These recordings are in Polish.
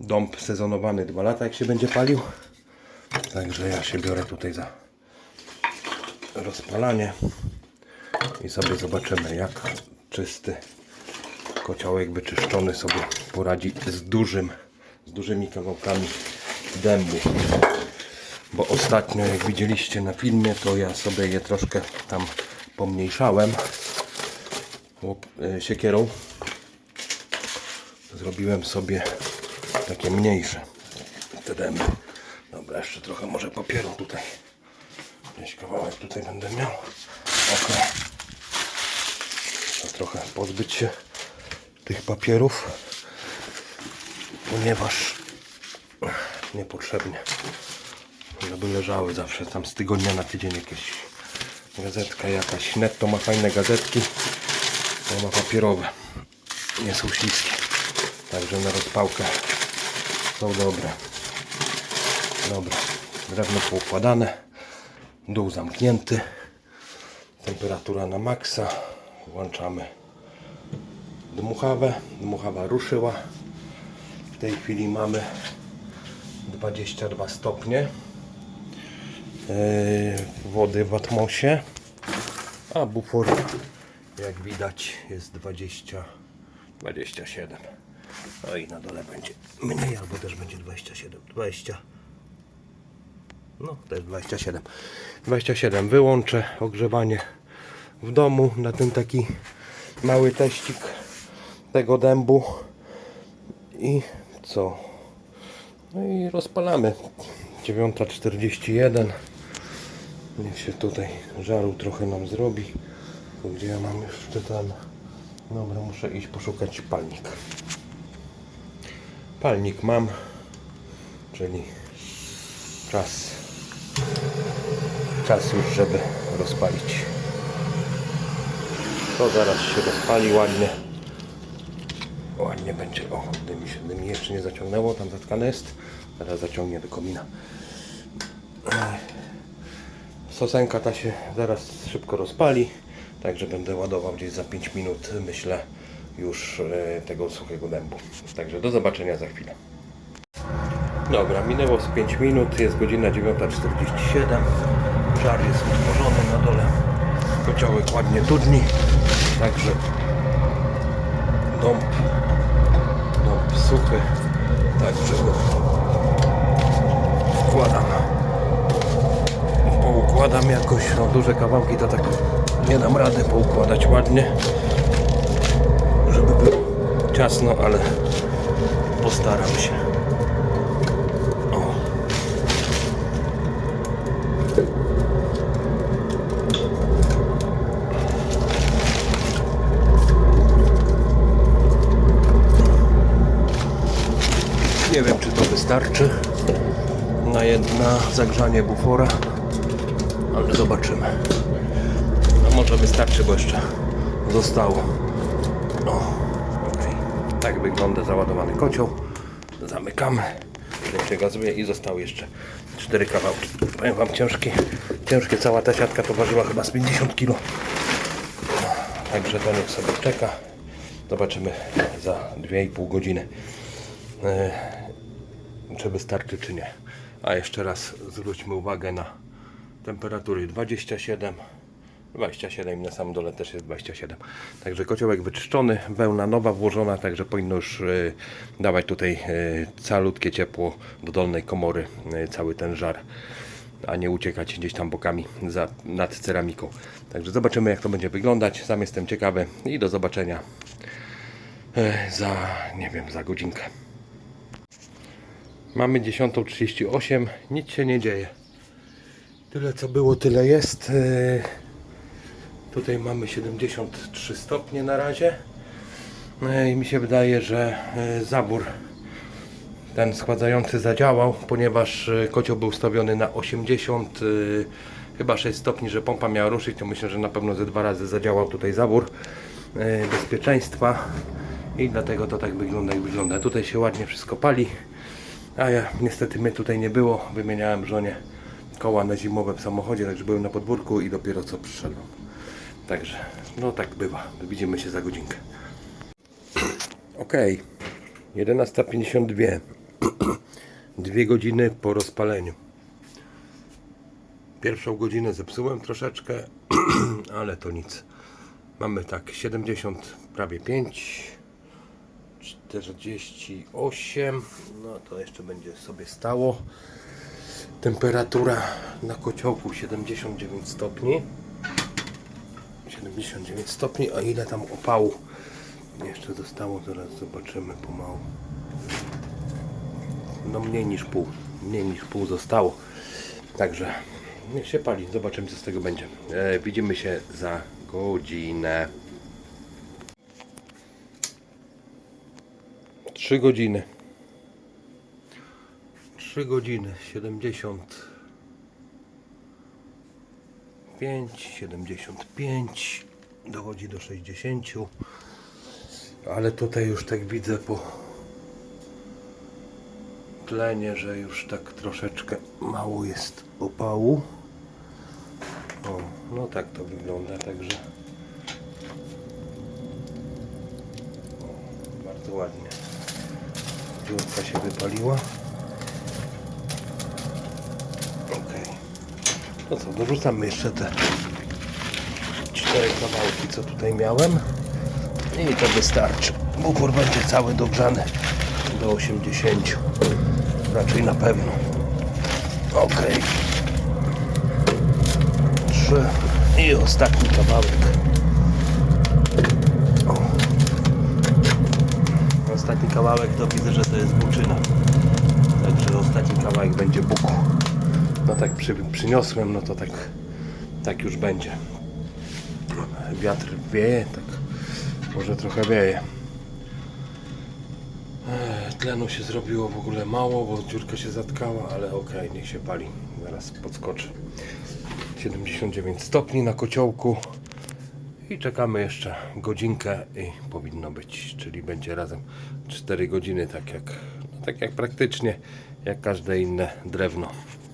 dąb sezonowany dwa lata jak się będzie palił. Także ja się biorę tutaj za rozpalanie i sobie zobaczymy jak czysty kociołek wyczyszczony sobie poradzi z dużym, z dużymi kawałkami dębu. Bo ostatnio jak widzieliście na filmie to ja sobie je troszkę tam pomniejszałem e, siekierą. Zrobiłem sobie takie mniejsze te dęby. Dobra, jeszcze trochę może papieru tutaj. Gdzieś kawałek tutaj będę miał. Ok. Trzeba trochę pozbyć się tych papierów, ponieważ niepotrzebnie, żeby leżały zawsze tam z tygodnia na tydzień jakieś gazetka jakaś. Netto ma fajne gazetki, to ma papierowe, nie są śliskie, także na rozpałkę są dobre. Dobra, drewno poukładane, dół zamknięty, temperatura na maksa, włączamy dmuchawę, dmuchawa ruszyła, w tej chwili mamy 22 stopnie yy, wody w atmosie, a bufor jak widać jest 20, 27. No i na dole będzie mniej, albo też będzie 27, 20. No, jest 27. 27. Wyłączę ogrzewanie w domu na ten taki mały teścik tego dębu. I co? No i rozpalamy. 9.41. Niech się tutaj żaru trochę nam zrobi. Gdzie ja mam jeszcze ten... Dobra, muszę iść poszukać palnik. Palnik mam, czyli czas czas już, żeby rozpalić. To zaraz się rozpali ładnie. Ładnie będzie. O, dymi się dymi jeszcze nie zaciągnęło, tam zatkane jest. Teraz zaciągnie do komina. Sosenka ta się zaraz szybko rozpali, także będę ładował gdzieś za 5 minut, myślę, już e, tego suchego dębu. Także do zobaczenia za chwilę. Dobra, minęło z 5 minut, jest godzina 9.47. Żar jest utworzony na dole. Kociołek ładnie dudni, także dąb, dąb suchy, także go wkładam. Poukładam jakoś, no duże kawałki to tak nie dam rady poukładać ładnie, ciasno, ale postaram się. O. Nie wiem, czy to wystarczy na jedna zagrzanie bufora, ale zobaczymy. A może wystarczy, bo jeszcze zostało. Tak wygląda załadowany kocioł. Zamykamy. Tutaj się gazuje i zostały jeszcze cztery kawałki. Powiem Wam ciężkie, ciężkie cała ta siatka to ważyła chyba z 50 kg. Także to niech sobie czeka. Zobaczymy za 2,5 godziny, e, czy wystarczy, czy nie. A jeszcze raz zwróćmy uwagę na temperatury 27. 27 na samym dole też jest 27. Także kociołek wyczyszczony, wełna nowa włożona, także powinno już e, dawać tutaj e, calutkie ciepło do dolnej komory, e, cały ten żar, a nie uciekać gdzieś tam bokami za, nad ceramiką. Także zobaczymy jak to będzie wyglądać. Sam jestem ciekawy i do zobaczenia e, za, nie wiem, za godzinkę. Mamy 10.38, nic się nie dzieje. Tyle co było, tyle jest. E, Tutaj mamy 73 stopnie na razie. No I mi się wydaje, że e, zabór ten schładzający zadziałał, ponieważ e, kocioł był ustawiony na 80, e, chyba 6 stopni, że pompa miała ruszyć, to myślę, że na pewno ze dwa razy zadziałał tutaj zabór bezpieczeństwa i dlatego to tak wygląda jak wygląda. Tutaj się ładnie wszystko pali, a ja niestety mnie tutaj nie było, wymieniałem żonie koła na zimowe w samochodzie, także byłem na podwórku i dopiero co przyszedłem. Także, no tak bywa. Widzimy się za godzinkę. Ok, 11.52. dwie godziny po rozpaleniu. Pierwszą godzinę zepsułem troszeczkę, ale to nic. Mamy tak 70, prawie 5, 48, no to jeszcze będzie sobie stało. Temperatura na kociołku 79 stopni. 79 stopni, a ile tam opału jeszcze zostało, zaraz zobaczymy pomału. No mniej niż pół, mniej niż pół zostało. Także niech się pali, zobaczymy co z tego będzie. E, widzimy się za godzinę. 3 godziny. 3 godziny 75 75 dochodzi do 60 ale tutaj już tak widzę po tlenie, że już tak troszeczkę mało jest opału o, no tak to wygląda także o, bardzo ładnie. Dziurka się wypaliła ok to co, dorzucamy jeszcze te cztery kawałki co tutaj miałem. I to wystarczy. Bufor będzie cały dogrzany do 80 raczej na pewno. Ok trzy. I ostatni kawałek. O. ostatni kawałek to widzę, że to jest buczyna. Także ostatni kawałek będzie buku no tak przy, przyniosłem no to tak tak już będzie wiatr wieje tak może trochę wieje Tlenu się zrobiło w ogóle mało, bo dziurka się zatkała, ale okej, niech się pali. Zaraz podskoczy. 79 stopni na kociołku. I czekamy jeszcze godzinkę i powinno być, czyli będzie razem 4 godziny, tak jak, no tak jak praktycznie, jak każde inne drewno.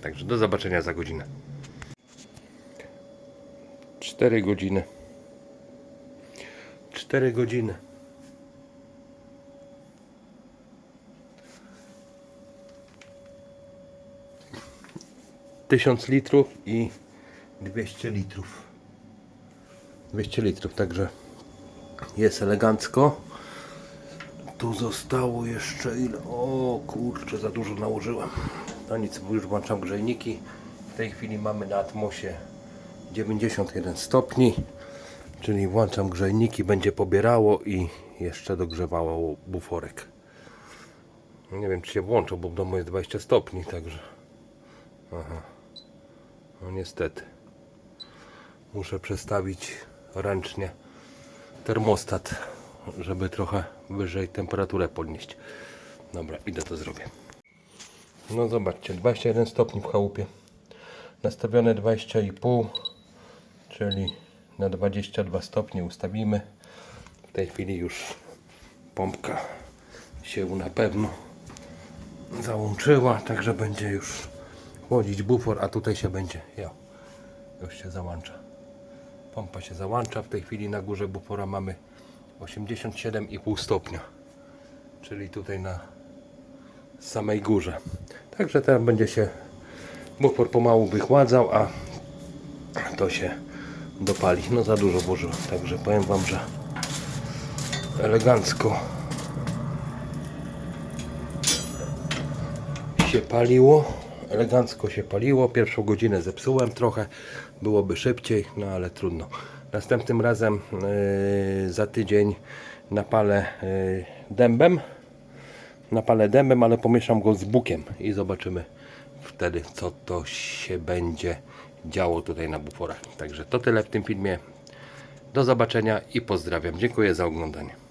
Także do zobaczenia za godzinę. 4 godziny. 4 godziny. 1000 litrów i 200 litrów 200 litrów, także jest elegancko tu zostało jeszcze ile o kurczę, za dużo nałożyłem no nic, już włączam grzejniki w tej chwili mamy na atmosie 91 stopni czyli włączam grzejniki, będzie pobierało i jeszcze dogrzewało buforek nie wiem czy się włączą, bo w domu jest 20 stopni, także Aha. No niestety. Muszę przestawić ręcznie termostat, żeby trochę wyżej temperaturę podnieść. Dobra, idę to zrobię. No zobaczcie, 21 stopni w chałupie. Nastawione 20,5, czyli na 22 stopnie ustawimy. W tej chwili już pompka się na pewno załączyła, także będzie już chłodzić bufor, a tutaj się będzie, jo, już się załącza. Pompa się załącza, w tej chwili na górze bufora mamy 87,5 stopnia, czyli tutaj na samej górze. Także teraz będzie się bufor pomału wychładzał, a to się dopali. No za dużo włożyłem, także powiem Wam, że elegancko się paliło elegancko się paliło. Pierwszą godzinę zepsułem trochę, byłoby szybciej, no ale trudno. Następnym razem yy, za tydzień napalę yy, dębem. Napalę dębem, ale pomieszam go z bukiem i zobaczymy wtedy, co to się będzie działo tutaj na buforach. Także to tyle w tym filmie. Do zobaczenia i pozdrawiam. Dziękuję za oglądanie.